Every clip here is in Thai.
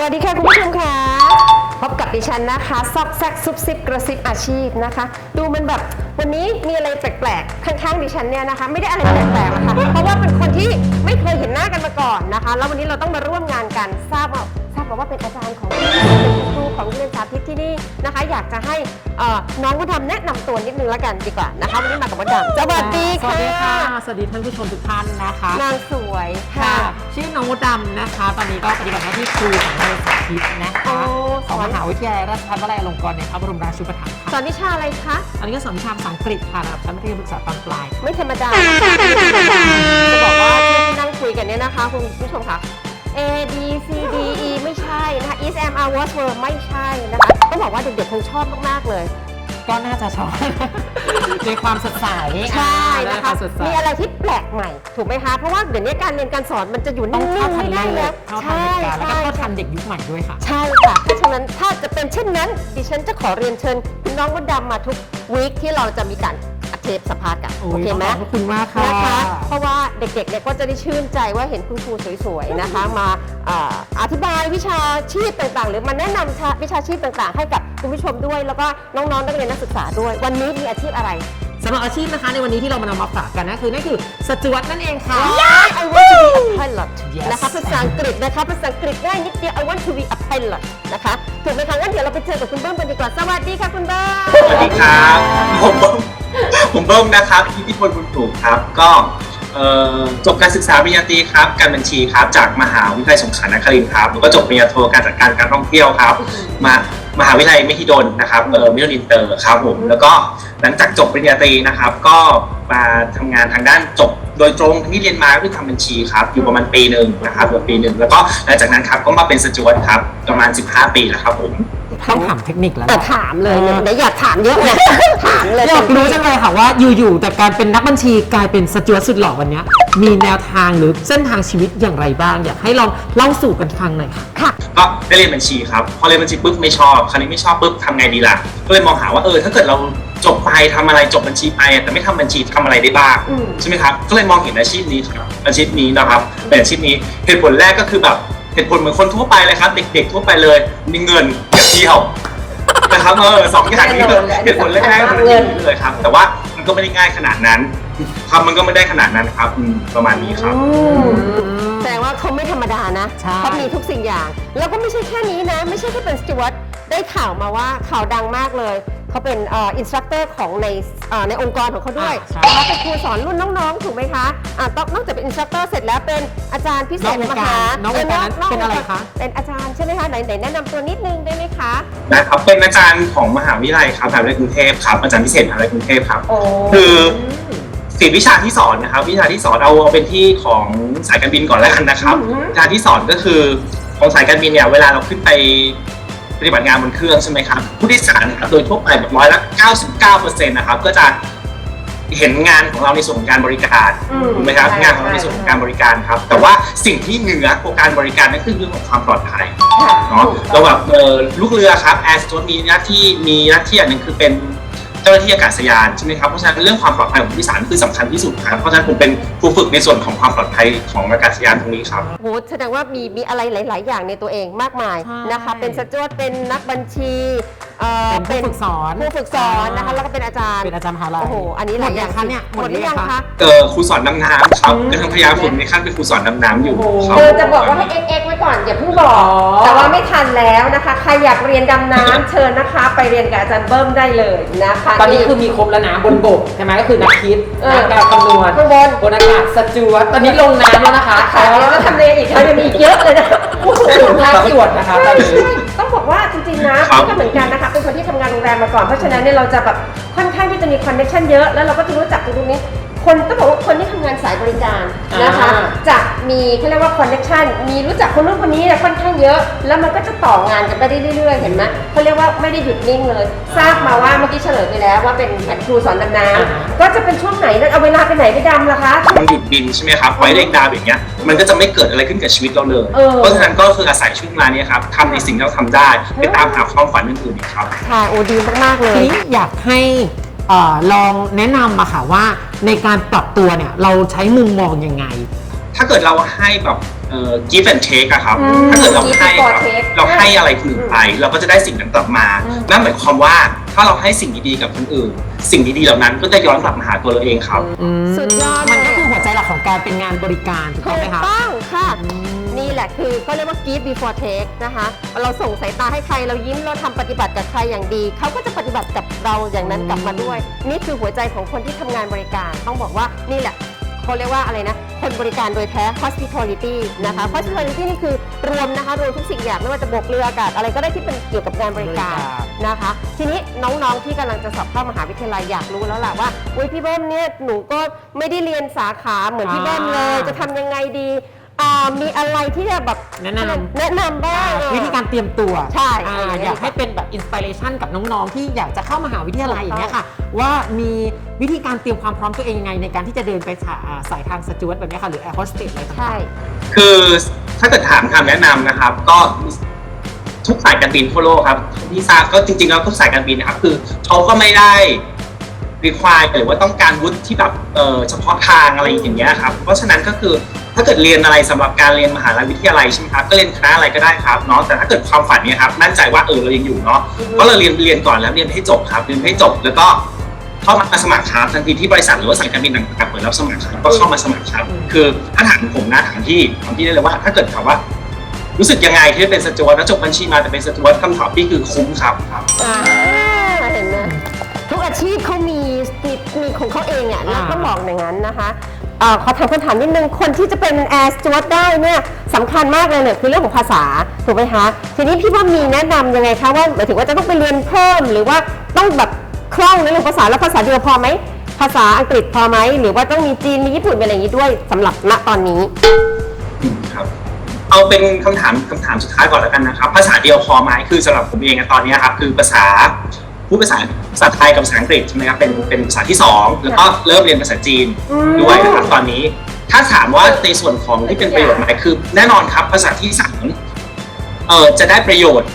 สวัสดีค่ะคุณผู้ชมค่ะพบกับดิฉันนะคะซอกแซกซุบซิบกระซิบอาชีพนะคะ ดูมันแบบวันนี้มีอะไรแปลกๆข้างๆดิฉันเนี่ยนะคะ ไม่ได้อะไรแปลกๆหรอกค่ะเพราะว่าเป็นคนที่ไม่เคยเห็นหน้ากันมาก่อนนะคะ แล้ววันนี้เราต้องมาร่วมงานกันทราบว่าทราบมาว่าเป็นอาจารย์ของเป็นครูของเรียนสาธิตที่นี่นะคะ อยากจะให้เอ่อน้องมดดำแนะนำตัวนิดนึงแล้วกันดีกว่านะคะ วันนี้มากับมดดำสวัสดีสวัค่ะสดีค่ะ สวัสดีท่านผู้ชมทุกท่านนะคะนางสวยค่ะค่ะ ชื่อน้องมดดำนะคะ ตอนนี้ก็ปฏิบัติหน้าที่ครูของโรง เรียนสาธิตนะโอ้คะสขออนงมหาวิทยาลัยราชภัฏวลัยอลงกรณ์ในพระบรมราชูปถัมภ์สค่ะอนวิชาอะไรคะ อันนี้ก็สอนวิชาภาษาอังกฤษค่ะระดับชั้นมัธยมศึกษาตอนปลาย ไม่ธรรมดานะคะไม่ธรรมดาจะบอกว่าที่ที่นั่งคุยกันเนี่ยนะคะ คุณผู้ชมคะ A B C D E ไม่ใช่นะคะ Is Am Are Was Were ไม่ใช่นะคะต้องบอกว่าเด็กๆคงชอบมาก ๆ เลย ก็น่าจะชอบ ในความสดใสใช่อ่านะวาคะมสดใส มีอะไรที่แปลกใหม่ ถูกไหมคะ เพราะว่าเดี๋ยวนี้การเรียนการสอนมันจะอยู่ต้นิ่องเข้างๆทันไม่ได้เลแล้ยวเข้าทันใช่เหตุการณ์แล้วก็ใช่เข้าทันเด็กยุคใหม่ด้วยค่ะ ใช่ค่ะ เพราะฉะนั้นถ้าจะเป็นเช่นนั้น ดิฉันจะขอเรียนเชิญคุณน้องมดดำมาทุกวีคที่เราจะมีการอัดเทปสัมภาษณ์กันโอ้โอยเคไหมขอบคุณมากค่ะ นะคะเพราะว่าเด็กๆเนี่ยก็จะได้ชื่นใจว่าเห็นคุณครูสวยๆนะคะ มาเอ่ออธิบายวิชาชีพต่างๆ หรือมาแนะนำชาวิชาชีพต่างๆ ให้กับ คุณผู้ชมด้วยแล้วก็น้องๆนักเรียนนักศึกษาด้วย วันนี้มีอาชีพอะไรสำหรับอาชีพนะคะ ในวันนี้ที่เรามานำมาฝากกันนะคือนั่นคือสจวตนั่นเองค่ะ I want to be a pilot Yes นะคะภาษาอังกฤษนะคะภาษาอังกฤษง่ายนิดเดียว I want to be a pilot นะคะถูกไหมคะงั้นเดี๋ยวเราไปเจอกับคุณเบิ้มกันดีกว่าสวัสดีค่ะคุณเบิ้ม สวัสดีครับผมเบิ้มผมเบิ้มนะครับอิทธิพลบุญถูกครับ ก็เอ่อจบการศึกษาปริญญาตรีครับ การบัญชีครับ จากมหาวิทยาลัยสงขลานครินทร์ครับแล้วก็จบปริญญาโทการจัดการการท่องเที่ยวครับ มา มหาวิทยาลัยมหิดลนะครับเออมิดลอินเตอร์ครับผมแล้วก็หลังจากจบปริญญาตรีนะครับ ก็มาทำงานทางด้านจบโดยตรงที่เรียนมาก็คือทำบัญชีครับ อยู่ประมาณปีหนึ่งนะครับเกือบปีหนึ่งแล้วก็หลังจากนั้นครับก็มาเป็นสจวตครับประมาณ 15 ปีแล้วครับผม ต้องถามเทคนิคแล้วแต่ล่ะถามเลยเนี่ยเดี๋ยวอยากถามเยอะนะถามเลยอยากรู้จังเลยค่ะว่าอยู่ๆแต่การเป็นนักบัญชีกลายเป็นสจวตสุดหล่อวันเนี้ยมีแนวทางหรือเส้นทางชีวิตอย่างไรบ้าง อยากให้ลองเล่าสู่กันฟังหน่อยค่ะค่ะก็ได้เรียนบัญชีครับพอเรียนบัญชีปุ๊บไม่ชอบคราวนี้ไม่ชอบปุ๊บทำไงดีล่ะก็เลยมองหาว่าเออถ้าเกิดเราจบไปทำอะไรจบบัญชีไปแต่ไม่ทำบัญชีทำอะไรได้บ้างอืมใช่ไหมครับก็เลยมองเห็นอาชีพนี้ครับอาชีพนี้นะครับเป็นอาชีพนี้เหตุผลแรกก็คือแบบ เหตุผลเหมือนคนทั่วไปเลยครับ เด็กๆทั่วไปเลย มีเงินอยากเที่ยวนะครับเออสองอย่างนี้เลยเหตุผลแรกๆมันเงินเลยครับ แต่ว่ามันก็ไม่ได้ง่ายขนาดนั้นทำมันก็ไม่ได้ขนาดนั้นครับอืมประมาณนี้ครับ แสดงว่าเขาไม่ธรรมดานะใช่ เขามีทุกสิ่งอย่าง แล้วก็ไม่ใช่แค่นี้นะ ไม่ใช่แค่เป็นสจวตได้ข่าวมาว่าข่าวดังมากเลย เขาเป็นเอินสตรัคเตอร์ของในเอ่อในองค์กรของเขาด้วยอ่าใช่นะคะเป็นครูสอนรุ่นน้องๆ ถูกไหมคะอ่าต้องนอกจากเป็นอินสตรัคเตอร์เสร็จแล้วเป็นอาจารย์พิเศษนอกวงมการหานอกวงการนั้นนอกเป็นอะไรคะ เป็นอาจารย์ใช่ไหมคะไหนไหนแนะนำตัวนิดนึงได้ไหมคะนะครับเป็นอาจารย์ของมหาวิทยาลัยครับมหาวิทยาลัยกรุงเทพครับอาจารย์พิเศษมหาวิทยาลัยกรุงเทพครับโอ้คือสี่วิชาที่สอนนะครับ วิชาที่สอนเอาเอาเป็นที่ของสายการบินก่อนแล้วกันนะครับวิชาที่สอนก็คือของสายการบินเนี่ยเวลาเราขึ้นไป ปฏิบัติงานบนเครื่องใช่ไหมครับผู้โดยสารนะครับโดยทั่วไปแบบร้อยละ99%นะครับก็จะเห็นงานของเราในส่วนของการบริการอืมถูกไหมครับ ใช่งานของเราในส่วนของการบริการครับ แต่ว่าสิ่งที่เหนือกว่าการบริการนั่นคือเรื่องของความปลอดภัยค่ะเนาะถูกต้เราองแบบเออลูกเรือครับแอร์สจวตมีหน้าที่มีหน้าที่อันหนึ่งคือเป็นเจ้าหน้าที่อากาศยานใช่ไหมครับเพราะฉะนั้นเรื่องความปลอดภัยของผู้โดยสารคือสำคัญที่สุดครับเพราะฉะนั้นผมเป็นครูฝึกในส่วนของความปลอดภัยของอากาศยานตรงนี้ครับโหแสดงว่ามีมีอะไรหลาย ๆ อย่างในตัวเองมากมายใช่นะคะเป็นสจวตเป็นนักบัญชี เอ่อเป็นผู้ฝึกสอนผู้ฝึกสอนนะคะแล้วก็เป็นอาจารย์เป็นอาจารย์มหาลัย โอ้โหอันนี้หลายอย่างหมดยังคะเนี่ยหมดหรือยังคะ เออครูสอนดำน้ำครับก็ทั้งพยายามฝึกในขั้นเป็นครูสอนดำน้ำอยู่ครับเธอจะบอกว่าให้เอ็กเอ็กไว้ก่อนอย่าเพิ่งบอกอ๋อแต่ว่าไม่ทันแล้วนะคะ ใครอยากเรียนดำน้ำเชิญนะคะ ไปเรียนกับอาจารย์เบิ้มได้เลยนะคะ ตอนนี้คือมีครบแล้วนะบนบกใช่ไหมก็คือนักคิดเออ นักการคำนวณข้างบนบนอากาศสจวตตอนนี้ลงน้ำแล้วนะคะค่ะแล้วก็ทำเรียนอีกคะยังมีอีกเยอะเลยนะโอ้โหภาคจวดนะคะตอนนี้ ต้องบอกว่าจริงๆนะครัพี่บก็เหมือนกันนะคะเป็นคนที่ทำงานโรงแรมมาก่อนเพราะฉะนั้นเนี่ยเราจะแบบค่อนข้างที่จะมีคอนเนคชั่นเยอะแล้วเราก็จะรู้จักตรงนี้คนต้องบอกว่าคนที่ทำงานสายบริการนะคะอ่าจะ มีเขาเรียกว่าคอนเนคชั่นมีรู้จักคนนู้นคนนี้เนี่ยค่อนข้างเยอะ แล้วมันก็จะต่องานกันไปได้เรื่อยๆ เห็นไหมเขาเรียกว่าไม่ได้หยุดนิ่งเลย ทราบมาว่าเมื่อกี้เฉลยไปแล้วว่าเป็นครูสอนดำน้ำก็จะเป็นช่วงไหนแล้วเอาเวลาไปไหนไปดำล่ะคะ มันหยุดบินใช่ไหมครับไว้เร่งดาวอย่างเงี้ยมันก็จะไม่เกิดอะไรขึ้นกับชีวิตเราเลย เออ เพราะฉะนั้นก็คืออาศัยช่วงเวลานี้ครับทำในสิ่งที่เราทำได้ไปตามหาความฝันอื่นๆอีกครับ ค่ะโอ้ดีมากๆเลทีย นี้อยากให้เอ่อลองแนะนำมาค่ะว่าในการปรับตัวเนี่ยเราใช้มุมมองยังไง ถ้าเกิดเราให้แบบเอ่อ give and take อะครับ อืมถ้าเกิดเรา give ให้ before ครับ take เราให้อะไรคนอื่นไป เราก็จะได้สิ่งนั้นกลับมา อืม นั่นหมายความว่าถ้าเราให้สิ่งดีๆกับคนอื่น สิ่งดีๆเหล่านั้นก็จะย้อนกลับมาหาตัวเราเองครับ สุดยอดมันก็เลยคือหัวใจหลักของการเป็นงานบริการถูกต้ถูองไหมกคะ ต้องค่ะอืมนี่แหละคือก็เรียกว่า give before take นะคะ เราส่งสายตาให้ใครเรายิ้มเราทำปฏิบัติกับใครอย่างดี เขาก็จะปฏิบัติกับเราอย่างนั้นกลับมาด้วย นี่คือหัวใจของคนที่ทำงานบริการ ต้องบอกว่านี่แหละ เขาเรียกว่าอะไรนะ คนบริการโดยแท้ hospitality นะคะ hospitality นี่คือรวมนะคะรวมทุกสิ่งอย่างไม่ว่าจะบกเรืออากาศอะไรก็ได้ที่เป็นเกี่ยวกับงานบริการบริการนะคะ ทีนี้น้องๆที่กำลังจะสอบเข้ามหาวิทยาลัยอยากรู้แล้วล่ะว่าอุ้ยพี่เบิ้มเนี่ยหนูก็ไม่ได้เรียนสาขาเหมือนพี่เบิ้มเลย จะทำยังไงดี อ่ามีอะไรที่จะแบบแนะนำ แนะนำบ้างเออวิธีการเตรียมตัวใช่อ่าเออออยากให้เป็นแบบอินสปิเรชันกับน้องๆ ที่อยากจะเข้ามหาวิทยาลัยอย่างเงี้ยค่ะ ว่ามีวิธีการเตรียมความพร้อมตัวเองยังไง ในการที่จะเดินไปสายอ่าสายทางสจวตแบบเนี้ยค่ะหรือแอร์โฮสเตสอะไรต่างๆใช่คือถ้าเกิดถามคำแนะนำนะครับ ก็ทุกสายการบินทั่วโลกครับที่ทราบก็จริงๆแล้วทุกสายการบินนะครับคือเขาก็ไม่ได้ require หรือว่าต้องการวุฒิที่แบบเออเฉพาะทางอะไรอย่างเงี้ยครับ เพราะฉะนั้นก็คือถ้าเกิดเรียนอะไรสำหรับการเรียนมหาลัยวิทยาลัยใช่ไหมครับก็เรียนคณะอะไรก็ได้ครับเนาะแต่ถ้าเกิดความฝันเนี่ยครับมั่นใจว่าเออเรายังอยู่เนาะอือฮึก็เราเรียนเรียนก่อนแล้วเรียนให้จบครับเรียนให้จบแล้วก็เข้ามาสมัครครับทันทีที่บริษัทหรือว่าสายการบินต่างๆเปิดรับสมัครครับก็เข้ามาสมัครครับอืมคือถ้าถามผมนะถามที่ถามที่ได้เลยว่า ถ้าเกิดถามว่า รู้สึกยังไงที่ได้เป็นสจวตแล้วจบบัญชีมาแต่เป็นสจวตคำตอบที่คือคุ้มครับครับอ่าเห็นไหมทุกอาชีพเขามี มีมีของเขาเองอะแล้วก็บอกอย่างนั้นนะคะเอ่อขอถามคำถามนิดนึง คนที่จะเป็นแอร์สจวตได้เนี่ยสำคัญมากเลยเนี่ยคือเรื่องของภาษาถูกไหมคะทีนี้พี่ว่ามีแนะนำยังไงคะว่าหมายถึงว่าจะต้องไปเรียนเพิ่ม หรือว่าต้องแบบคล่องในเรื่องภาษาแล้วภาษาเดียวพอไหมภาษาอังกฤษพอไหมหรือว่าต้องมีจีนมีญี่ปุ่นมีอะไรอย่างนี้ด้วยสำหรับณตอนนี้อืมครับเอาเป็นคำถามคำถามสุดท้ายก่อนแล้วกันนะครับภาษาเดียวพอไหมคือสำหรับผมเองอะตอนนี้ครับคือภาษา พูดภาษาภาษาไทยกับภาษาอังกฤษใช่ไหมครับเป็นเป็นภาษาที่สองแล้วก็เริ่มเรียนภาษาจีนอืมด้วยนะครับตอนนี้ถ้าถามว่าในส่วนของที่เป็นประโยชน์ไหมคือ แน่นอนครับภาษาที่สามเออจะได้ประโยชน์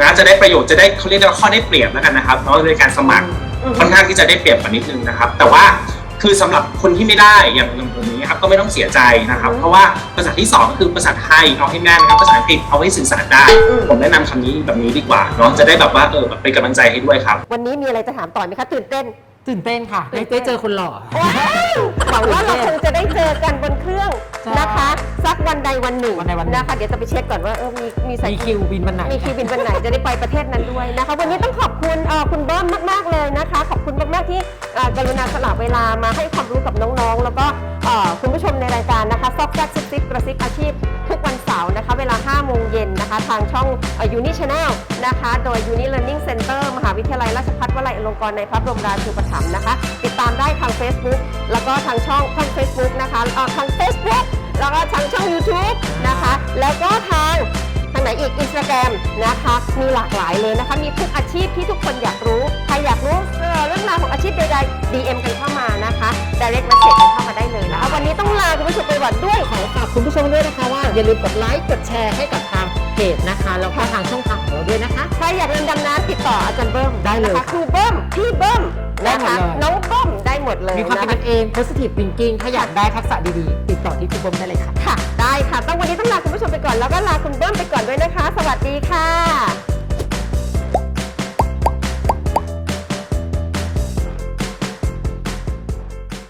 นะจะได้ประโยชน์จะได้เขาเรียกว่าข้อได้เปรียบแล้วกันนะครับเนาะในการสมัครค่อนข้างที่จะได้เปรียบกว่านิดนึงนะครับ แต่ว่า คือสำหรับคนที่ไม่ได้อย่างอย่างผมนี้ครับก็ไม่ต้องเสียใจนะครับ เพราะว่าภาษาที่สองก็คือภาษาไทยเอาให้แม่นนะครับภาษาอังกฤษเอาให้สื่อสารได้อืมผมแนะนำคำนี้แบบนี้ดีกว่าเนาะจะได้แบบว่าเออแบบเป็นกำลังใจให้ด้วยครับ วันนี้มีอะไรจะถามต่อไหมคะตื่นเต้น ตื่นเต้นค่ะได้ได้เจอคนหล่อว้าว หวังว่าเราคงจะได้เจอกันบนเครื่องใช่นะคะ สักวันใดวันหนึ่งวันใดวันหนึ่ง นะคะ เดี๋ยวจะไปเช็คก่อนว่าเออมีมีสาย มีคิวบินวันไหน มีคิวบินวันไหนจะได้ไปประเทศนั้นด้วยนะคะ วันนี้ต้องขอบคุณเอ่อคุณเบิ้มมาก ๆ เลยนะคะ ขอบคุณมาก ๆ ที่เอ่อกรุณาสละเวลามาให้ความรู้กับน้อง ๆ แล้วก็เอ่อคุณผู้ชมในรายการนะคะซอกแซกซิปซิปกระซิบอาชีพ ทุกวันเสาร์นะคะ เวลา 5 โมงเย็นนะคะ ทางช่องยูนิชแนลนะคะ โดย Uni Learning Center มหาวิทยาลัยราชภัฏวลัยอลงกรณ์ในพระบรมราชูปถัมภ์นะคะ ติดตามได้ทาง Facebook แล้วก็ทางช่องทาง Facebook นะคะเอ่อทาง Facebook แล้วก็ทางช่อง YouTube นะคะ แล้วก็ทางทางไหนอีกอินสตาแกรมนะคะ มีหลากหลายเลยนะคะ มีทุกอาชีพที่ทุกคนอยากรู้ ใครอยากรู้เอ่อเรื่องราวของอาชีพใดๆ DM กันเข้ามานะคะ direct message กันเข้ามาได้เลยนะคะวันนี้ต้องลาคุณผู้ชมไปก่อนด้วย ขอฝากคุณผู้ชมด้วยนะคะว่าอย่าลืมกดไลค์กดแชร์ให้กับทางเพจนะคะแล้วก็ทางช่องทางของเราด้วยนะคะ ใครอยากเรียนดำน้ำติดต่ออาจารย์เบิ้มได้เลยนะคะครูเบิ้มพี่เบิ้มได้นะหมดคะเลย น้องเบิ้มได้ หมดเลยมีความเป็นนะกันเอง positive thinking ถ้าอยากได้ทักษะดีๆ ติดต่อที่คุณบมได้เลยค่ะ ค่ะ ได้ค่ะ ต้องวันนี้ต้องลาคุณผู้ชมไปก่อน แล้วก็ลาคุณเบิ้มไปก่อนด้วยนะคะ สวัสดีค่ะ